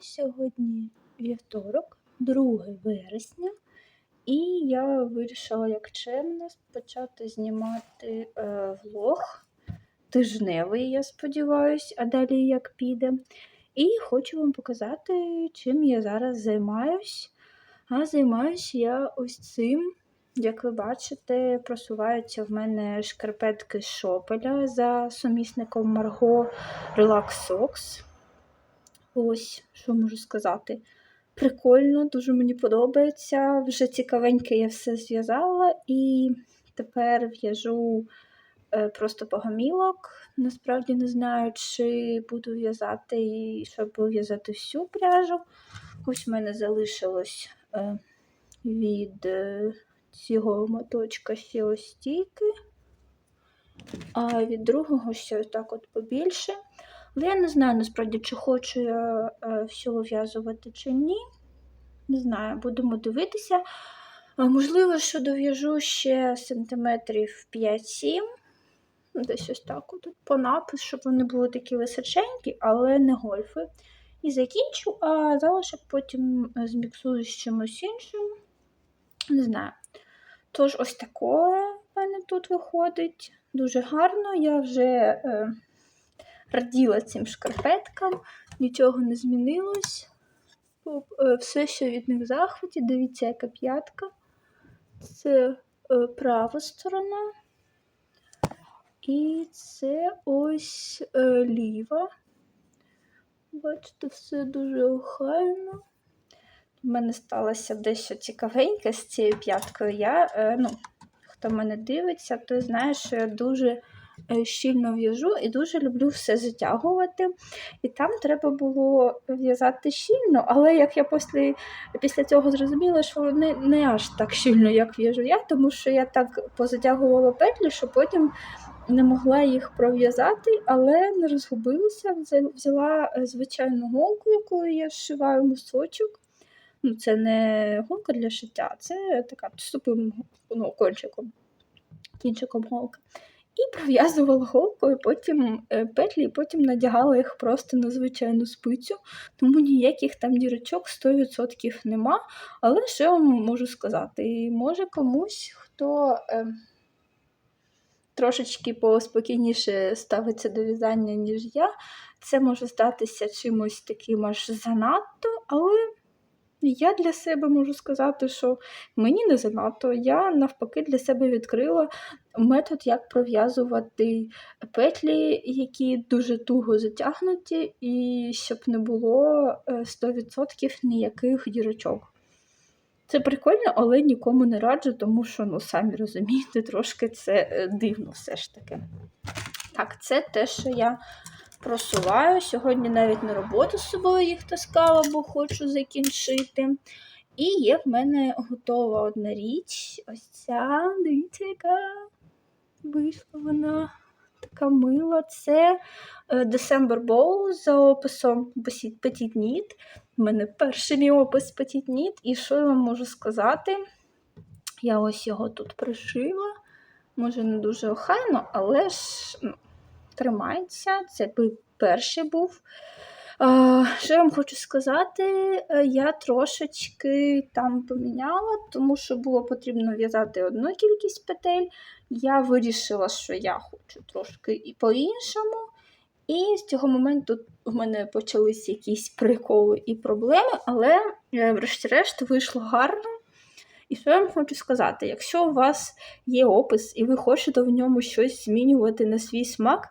Сьогодні вівторок, 2 вересня, і я вирішила, як чемно, почати знімати е, влог тижневий, я сподіваюся, а далі як піде. І хочу вам показати, чим я зараз займаюсь. А займаюся я ось цим. Як ви бачите, просуваються в мене шкарпетки з шопеля за сумісником Марго Relax Socks. Ось, що можу сказати. Прикольно, дуже мені подобається. Вже цікавеньке я все зв'язала і тепер в'яжу е, просто погомілок. Насправді не знаю, чи буду в'язати, і щоб в'язати всю пряжу. Ось в мене залишилось е, від е, цього моточка ще ось стільки, а від другого ще так от побільше. Але я не знаю насправді, чи хочу я е, все вив'язувати чи ні. Не знаю, будемо дивитися. Можливо, що дов'яжу ще сантиметрів 5-7. Десь ось так от по напис, щоб вони були такі височенькі, але не гольфи. І закінчу, а залишок потім е, зміксую з чимось іншим. Не знаю. Тож, ось таке в мене тут виходить. Дуже гарно. Я вже. Е, раділа цим шкарпеткам, нічого не змінилось. Е, все ще від них в захваті. Дивіться, яка п'ятка. Це е, права сторона. І це ось е, ліва. Бачите, все дуже охайно. У мене сталося дещо цікавеньке з цією п'яткою. Я, ну, Хто мене дивиться, той знає, що я дуже щільно в'яжу і дуже люблю все затягувати. І там треба було в'язати щільно, але як я після після цього зрозуміла, що не, не аж так щільно, як в'яжу я, тому що я так позатягувала петлі, що потім не могла їх пров'язати, але не розгубилася. Взяла е, звичайну голку, якою я зшиваю мусочок. Ну, Це не голка для шиття, це така тупим ну, кончиком, кінчиком голка. І пров'язувала голкою потім е, петлі, і потім надягала їх просто на звичайну спицю, тому ніяких там дірочок 100% нема. Але що я вам можу сказати? може комусь, хто е, трошечки поспокійніше ставиться до в'язання, ніж я, це може здатися чимось таким аж занадто, але я для себе можу сказати, що мені не занадто. Я навпаки для себе відкрила метод, як пров'язувати петлі, які дуже туго затягнуті, і щоб не було 100% е, ніяких дірочок. Це прикольно, але нікому не раджу, тому що, ну, самі розумієте, трошки це е, дивно все ж таки. Так, це те, що я просуваю. Сьогодні навіть на роботу з собою їх таскала, бо хочу закінчити. І є в мене готова одна річ. Ось ця, дивіться, яка вийшла вона така мила. Це е, December Bowl за описом Petit Knit. У мене перший мій опис Petit Knit. І що я вам можу сказати? Я ось його тут пришила. Може, не дуже охайно, але ж ну, тримається. Це перший був. Що я вам хочу сказати, е, я трошечки там поміняла, тому що було потрібно в'язати одну кількість петель. Я вирішила, що я хочу трошки і по-іншому. І з цього моменту в мене почалися якісь приколи і проблеми, але, е, врешті-решт, вийшло гарно. І що я вам хочу сказати: якщо у вас є опис і ви хочете в ньому щось змінювати на свій смак,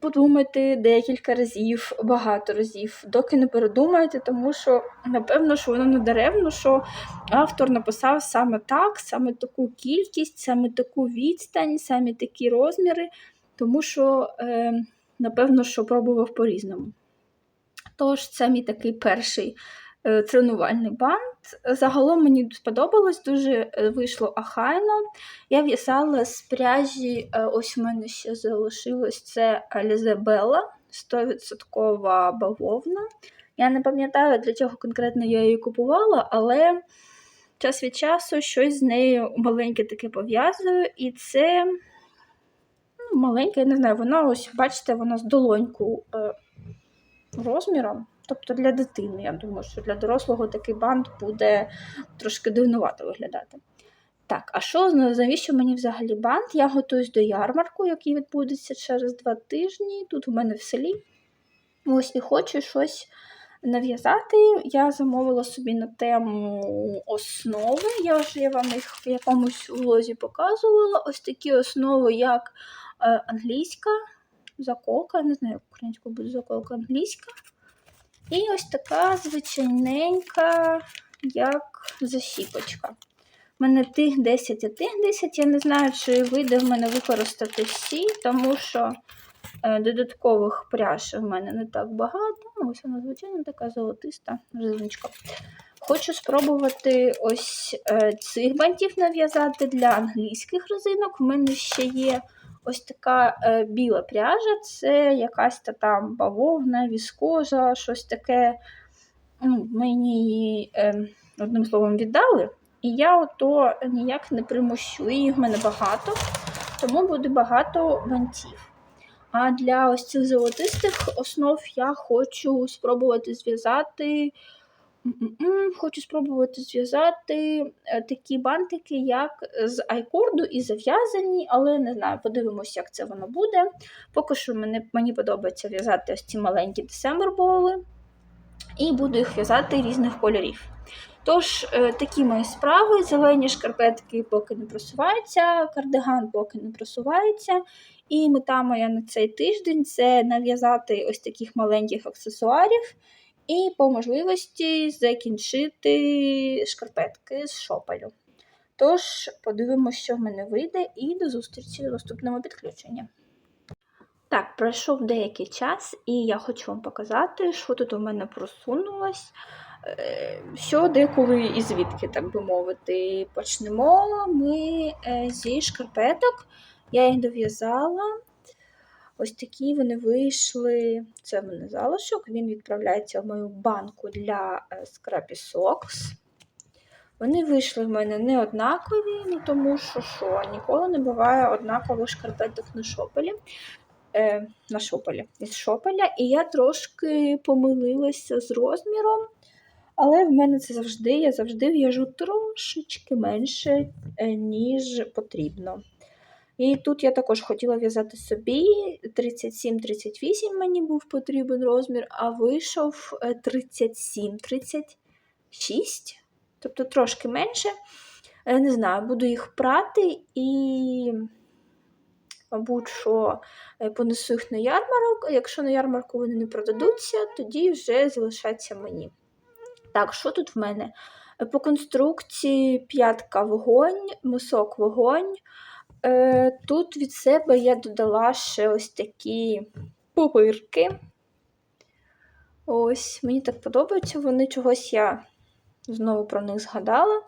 подумайте декілька разів, багато разів, доки не передумаєте, тому що, напевно, що воно не даремно, що автор написав саме так, саме таку кількість, саме таку відстань, саме такі розміри, тому що, е, напевно, що пробував по-різному. Тож, це мій такий перший тренувальний бант. Загалом мені сподобалось, дуже е, вийшло ахайно. Я в'язала з пряжі, е, ось у мене ще залишилось це Алізабела, 100% бавовна. Я не пам'ятаю, для чого конкретно я її купувала, але час від часу щось з нею маленьке таке пов'язую. І це ну, маленьке, я не знаю, воно ось, бачите, воно з долоньку е, розміром тобто для дитини. Я думаю, що для дорослого такий бант буде трошки дивнувато виглядати. Так, а що навіщо мені взагалі бант? Я готуюсь до ярмарку, який відбудеться через два тижні. Тут у мене в селі. Ось і хочу щось нав'язати. Я замовила собі на тему основи. Я вже вам їх в якомусь влозі показувала. Ось такі основи, як е, англійська заколка, не знаю, як українською буде заколка англійська. І ось така звичайненька, як засіпочка. У мене тих 10, а тих 10. Я не знаю, чи вийде в мене використати всі, тому що е, додаткових пряж в мене не так багато. Ну, Ось вона, звичайно, така золотиста резиночка. Хочу спробувати ось е, цих бантів нав'язати для англійських резинок. У мене ще є ось така е, біла пряжа, це якась та там бавовна, віскоза, щось таке. Ну, Мені її, е, одним словом, віддали. І я ото ніяк не примущу. Її в мене багато, тому буде багато бантів. А для ось цих золотистих основ я хочу спробувати зв'язати. Хочу спробувати зв'язати е, такі бантики, як з айкорду і зав'язані, але не знаю, подивимося, як це воно буде. Поки що мені, мені подобається в'язати ось ці маленькі десемберболи. І буду їх в'язати різних кольорів. Тож, е, такі мої справи. Зелені шкарпетки поки не просуваються, кардиган поки не просувається. І мета моя на цей тиждень це нав'язати ось таких маленьких аксесуарів і по можливості закінчити шкарпетки з шопелю. Тож, подивимося, що в мене вийде, і до зустрічі в наступному підключенні. Так, пройшов деякий час, і я хочу вам показати, що тут у мене просунулось, е, що деколи і звідки, так би мовити. Почнемо ми е, зі шкарпеток. Я їх дов'язала. Ось такі вони вийшли. Це в мене залишок. Він відправляється в мою банку для е, Scrappy Socks. Вони вийшли в мене не однакові, ну тому що що, ніколи не буває однакових шкарпеток на шопелі. Е, на шопелі, із шопеля, і я трошки помилилася з розміром, але в мене це завжди, я завжди в'яжу трошечки менше, е, ніж потрібно. І тут я також хотіла в'язати собі 37-38 мені був потрібен розмір, а вийшов 37-36, тобто трошки менше. Е, не знаю, буду їх прати і, мабуть, що е, понесу їх на ярмарок, якщо на ярмарку вони не продадуться, тоді вже залишаться мені. Так, що тут в мене? По конструкції п'ятка вогонь, мисок вогонь. Е, Тут від себе я додала ще ось такі пупирки. Ось, мені так подобаються, вони чогось я знову про них згадала.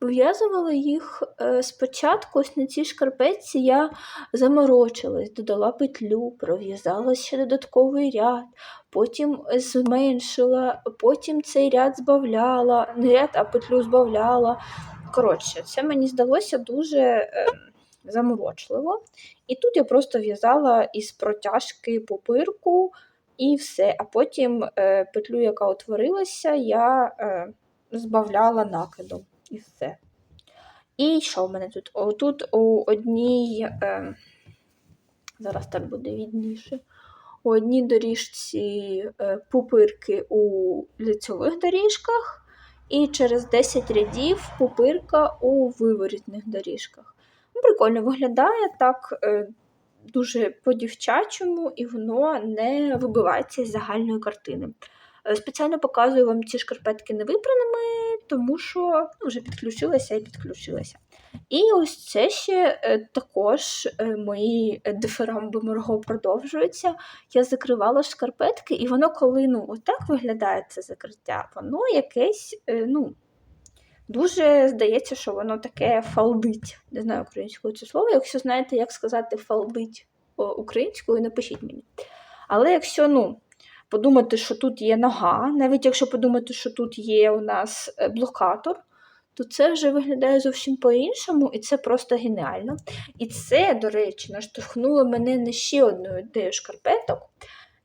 Вив'язувала їх е, спочатку, ось на цій шкарпетці я заморочилась, додала петлю, пров'язала ще додатковий ряд, потім зменшила, потім цей ряд збавляла, не ряд, а петлю збавляла. Коротше, це мені здалося дуже. Заморочливо. І тут я просто в'язала із протяжки пупирку і все. А потім е, петлю, яка утворилася, я е, збавляла накидом і все. І що в мене тут? О, тут у одній, е, зараз так буде відніше, у одній доріжці е, пупирки у лицьових доріжках, і через 10 рядів пупирка у виворітних доріжках. Ну, Прикольно виглядає так е, дуже по-дівчачому, і воно не вибивається з загальної картини. Е, Спеціально показую вам ці шкарпетки невипраними, тому що ну, вже підключилася і підключилася. І ось це ще е, також мої дифирамби морго продовжуються. Я закривала шкарпетки, і воно, коли ну, отак виглядає це закриття, воно якесь, ну, дуже здається, що воно таке фалдить. Не знаю українською це слово. Якщо знаєте, як сказати фалдить українською, напишіть мені. Але якщо, ну, подумати, що тут є нога, навіть якщо подумати, що тут є у нас е, блокатор, то це вже виглядає зовсім по-іншому, і це просто геніально. І це, до речі, наштовхнуло мене на ще одну ідею шкарпеток.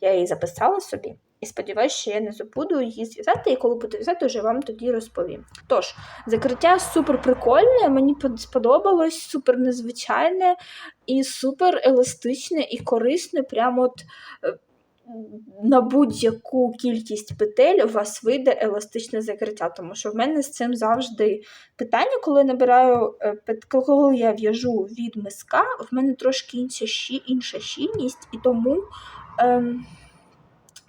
Я її записала собі. І сподіваюся, що я не забуду її зв'язати, і коли буду в'язати, вже вам тоді розповім. Тож, закриття супер прикольне, мені сподобалось, супер незвичайне і супер еластичне і корисне. Прямо от е, на будь-яку кількість петель у вас вийде еластичне закриття, тому що в мене з цим завжди питання, коли набираю е, коли я в'яжу від миска, в мене трошки інша щільність, і тому. Ем,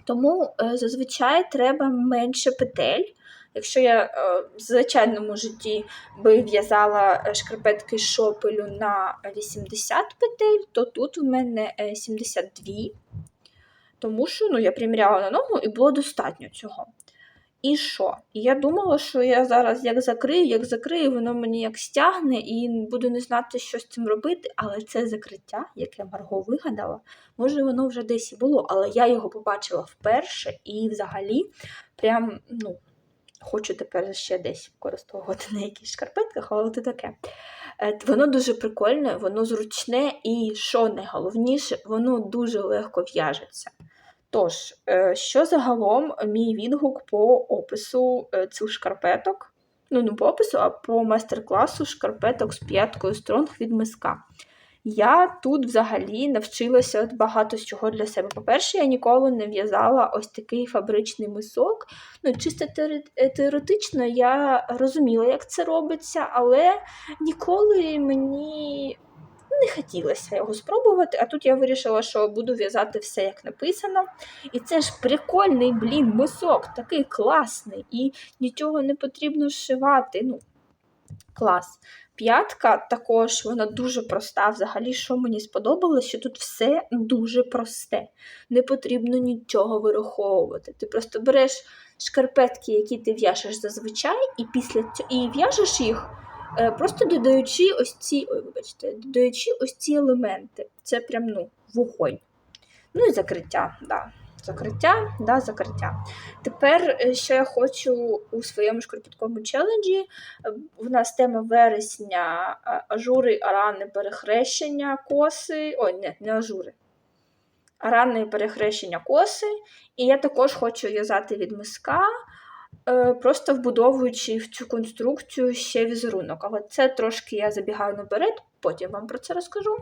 тому е, зазвичай треба менше петель. Якщо я е, в звичайному житті би в'язала е, шкарпетки шопелю на 80 петель, то тут у мене е, 72. Тому що ну, я приміряла на ногу і було достатньо цього. І що? І я думала, що я зараз як закрию, як закрию, воно мені як стягне і буду не знати, що з цим робити. Але це закриття, яке Марго вигадала, може, воно вже десь і було, але я його побачила вперше і взагалі прям, ну, хочу тепер ще десь використовувати на якихось шкарпетках, але це таке. Е, Воно дуже прикольне, воно зручне і, що найголовніше, воно дуже легко в'яжеться. Тож, е, що загалом мій відгук по опису е, цих шкарпеток? Ну, не по опису, а по майстер-класу шкарпеток з п'яткою стронг від миска. Я тут взагалі навчилася багато з чого для себе. По-перше, я ніколи не в'язала ось такий фабричний мисок. Ну, чисто теоретично я розуміла, як це робиться, але ніколи мені не хотілося його спробувати. А тут я вирішила, що буду в'язати все як написано. І це ж прикольний, блін, мисок, такий класний, і нічого не потрібно зшивати. Ну, клас. П'ятка також вона дуже проста. Взагалі, що мені сподобалось, що тут все дуже просте. Не потрібно нічого вираховувати. Ти просто береш шкарпетки, які ти в'яжеш зазвичай, і після цього і в'яжеш їх, просто додаючи ось ці, ой, вибачте, додаючи ось ці елементи. Це прям ну, вогонь. Ну і закриття, да. Закриття, да, закриття. Тепер, е, що я хочу у своєму шкарпетковому челенджі, е, в нас тема вересня е, ажури, арани, перехрещення, коси. Ой, не, не ажури. Арани перехрещення коси. І я також хочу в'язати від миска, е, просто вбудовуючи в цю конструкцію ще візерунок. Але це трошки я забігаю наперед, потім вам про це розкажу.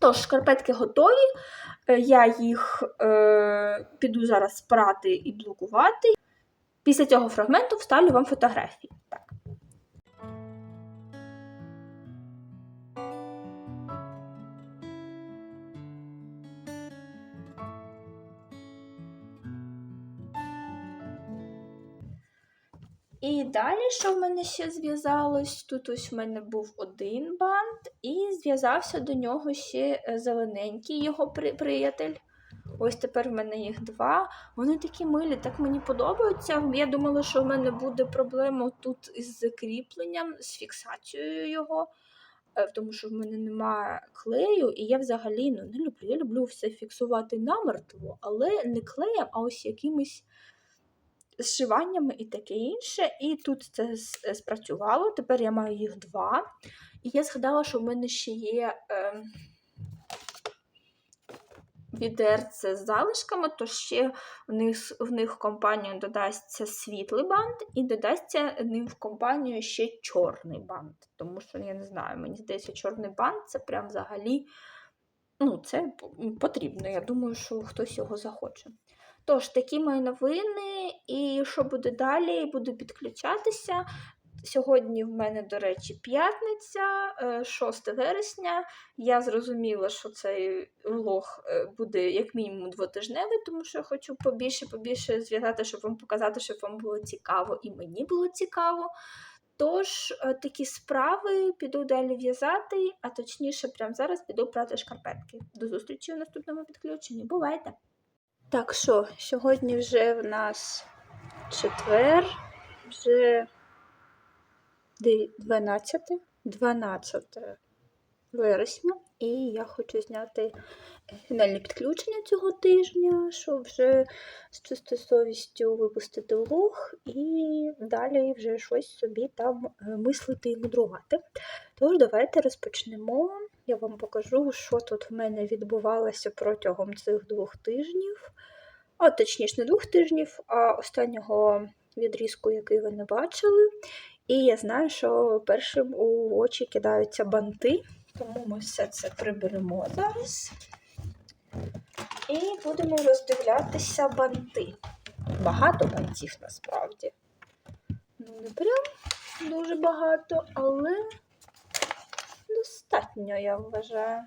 Тож, шкарпетки готові. Е, Я їх е, піду зараз прати і блокувати. Після цього фрагменту вставлю вам фотографії. Так. І далі, що в мене ще зв'язалось? Тут ось в мене був один бант, і зв'язався до нього ще е, зелененький його при- приятель. Ось тепер в мене їх два. Вони такі милі, так мені подобаються. Я думала, що в мене буде проблема тут із закріпленням, з фіксацією його, е, тому що в мене немає клею, і я взагалі ну, не люблю. Я люблю все фіксувати намертво, але не клеєм, а ось якимось зшиваннями і таке інше. І тут це е, спрацювало. Тепер я маю їх два. І я згадала, що в мене ще є. Е, відерце з залишками, то ще в них, в них в компанію додасться світлий бант і додасться ним в компанію ще чорний бант. Тому що, я не знаю, мені здається, чорний бант це прям взагалі ну, це потрібно. Я думаю, що хтось його захоче. Тож, такі мої новини, і що буде далі, буду підключатися. Сьогодні в мене, до речі, п'ятниця, е, 6 вересня. Я зрозуміла, що цей влог е, буде як мінімум двотижневий, тому що я хочу побільше побільше зв'язати, щоб вам показати, щоб вам було цікаво і мені було цікаво. Тож, е, такі справи піду далі в'язати, а точніше, прямо зараз піду прати шкарпетки. До зустрічі у наступному підключенні. Бувайте! Так що, сьогодні вже в нас четвер, вже 12, 12 вересня, і я хочу зняти е, фінальне підключення цього тижня, щоб вже з чистою совістю випустити влог і далі вже щось собі там е, мислити і мудрувати. Тож, давайте розпочнемо. Я вам покажу, що тут в мене відбувалося протягом цих двох тижнів. А точніше не двох тижнів, а останнього відрізку, який ви не бачили. І я знаю, що першим у очі кидаються банти, тому ми все це приберемо зараз. І будемо роздивлятися банти. Багато бантів насправді. Ну, не прям дуже багато, але достатньо, я вважаю.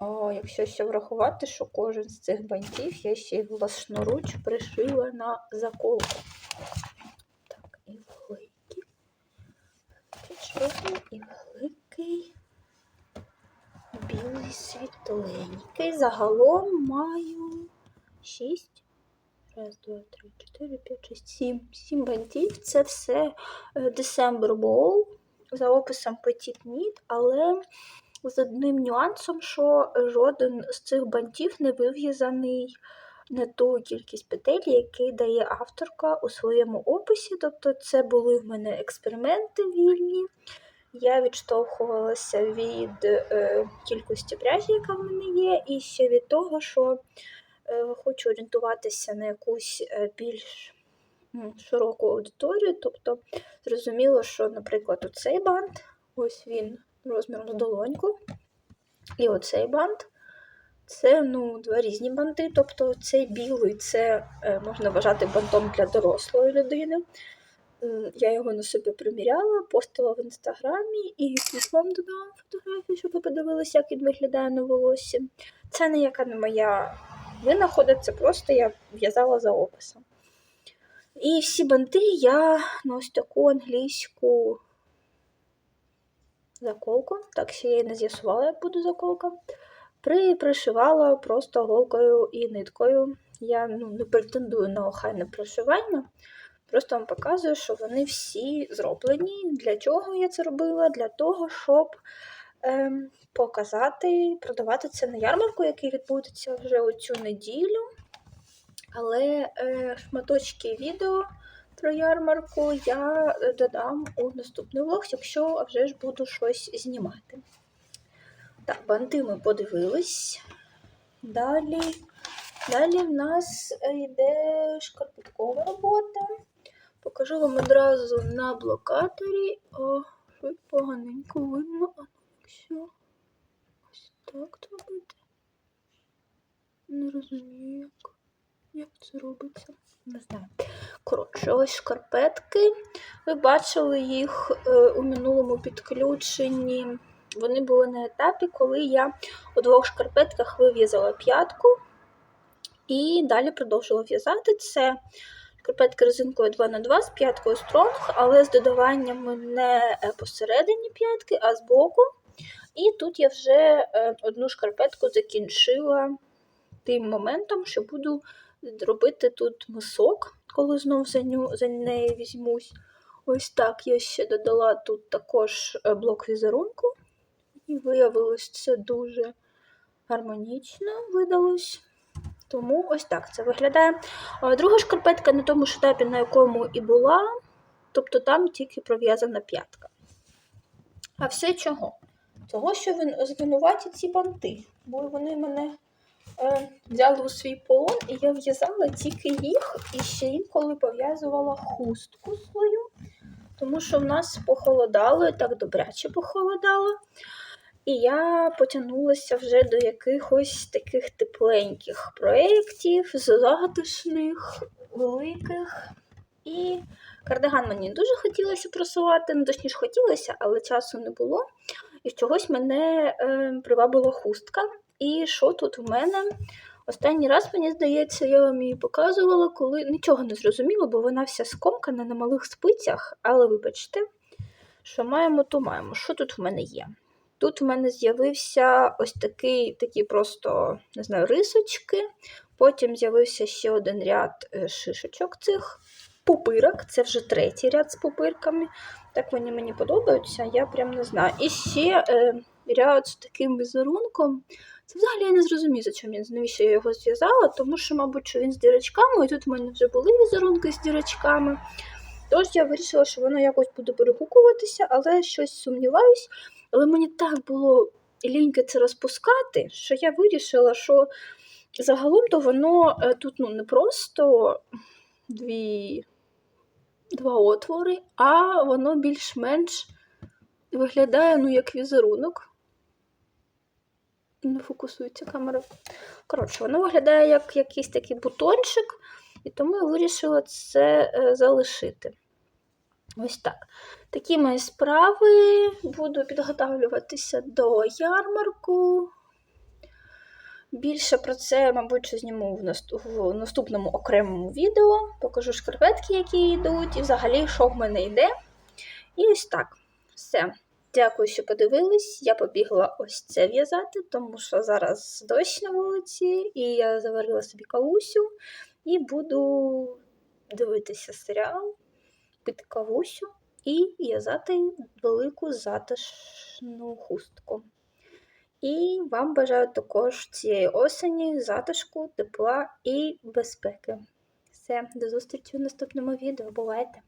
О, якщо ще врахувати, що кожен з цих бантів я ще й власноруч пришила на заколку. Так, і великий, чорний, і великий, білий світленький. Загалом маю 6. Раз, два, три, чотири, п'ять, шість, сім. Сім бантів. Це все е, December Ball за описом Petit Knit, але з одним нюансом, що жоден з цих бантів не вив'язаний на ту кількість петель, який дає авторка у своєму описі. Тобто це були в мене експерименти вільні. Я відштовхувалася від е, кількості пряжі, яка в мене є, і ще від того, що е, хочу орієнтуватися на якусь е, більш м, широку аудиторію. Тобто, зрозуміло, що, наприклад, оцей бант, ось він розміром з долоньку. І оцей бант це ну, два різні банти. Тобто цей білий це е, можна вважати бантом для дорослої людини. Я його на собі приміряла, постила в інстаграмі і вам додала фотографію, щоб ви подивилися, як він виглядає на волоссі. Це ніяка не моя винахода, це просто я в'язала за описом. І всі банти я на ось таку англійську заколку. Так, ще я і не з'ясувала, як буде заколка. При, пришивала просто голкою і ниткою. Я ну, не претендую на охайне пришивання. Просто вам показую, що вони всі зроблені. Для чого я це робила? Для того, щоб ем, показати, продавати це на ярмарку, який відбудеться вже оцю неділю. Але е, шматочки відео про ярмарку я додам у наступний влог, якщо вже ж буду щось знімати. Так, банти ми подивились. Далі, далі в нас йде шкарпеткова робота. Покажу вам одразу на блокаторі. О, поганенько видно, якщо ось так зробити. Не розумію, як, як це робиться. Не знаю. Коротше, ось шкарпетки. Ви бачили їх е, у минулому підключенні. Вони були на етапі, коли я у двох шкарпетках вив'язала п'ятку і далі продовжила в'язати. Це шкарпетки резинкою 2х2 з п'яткою стронг, але з додаваннями не посередині п'ятки, а збоку. І тут я вже е, одну шкарпетку закінчила тим моментом, що буду робити тут мисок, коли знов за, ню, за неї візьмусь. Ось так я ще додала тут також е, блок візерунку. І виявилось це дуже гармонічно видалось. Тому ось так це виглядає. Друга шкарпетка на тому ж на якому і була, тобто там тільки пров'язана п'ятка. А все чого? Того, що звинуваті ці банти, бо вони мене е, взяли у свій полон, і я в'язала тільки їх і ще інколи пов'язувала хустку свою, тому що в нас похолодало, і так добряче похолодало. І я потягнулася вже до якихось таких тепленьких проєктів, затишних, великих. І кардиган мені дуже хотілося просувати, ну точніше хотілося, але часу не було. І чогось мене е, привабила хустка. І що тут у мене? Останній раз, мені здається, я вам її показувала, коли нічого не зрозуміла, бо вона вся скомкана на малих спицях, але вибачте, що маємо, то маємо. Що тут в мене є? Тут в мене з'явився ось такий, такі просто, не знаю, рисочки. Потім з'явився ще один ряд е, шишечок цих пупирок. Це вже третій ряд з пупирками. Так вони мені подобаються, я прям не знаю. І ще е, ряд з таким візерунком. Це взагалі я не зрозумію, за чому я навіщо я його зв'язала, тому що, мабуть, що він з дірочками, і тут в мене вже були візерунки з дірочками. Тож я вирішила, що воно якось буде перегукуватися, але щось сумніваюсь. Але мені так було ліньки це розпускати, що я вирішила, що загалом то воно е, тут ну, не просто дві, два отвори, а воно більш-менш виглядає ну, як візерунок. Не фокусується камера. Коротше, воно виглядає як якийсь такий бутончик, і тому я вирішила це е, залишити. Ось так. Такі мої справи. Буду підготовлюватися до ярмарку. Більше про це, мабуть, що зніму в наступному окремому відео. Покажу шкарпетки, які йдуть, і взагалі, що в мене йде. І ось так. Все. Дякую, що подивились. Я побігла ось це в'язати, тому що зараз дощ на вулиці, і я заварила собі кавусю і буду дивитися серіал, пити кавусю і в'язати велику затишну хустку. І вам бажаю також цієї осені затишку, тепла і безпеки. Все, до зустрічі в наступному відео. Бувайте!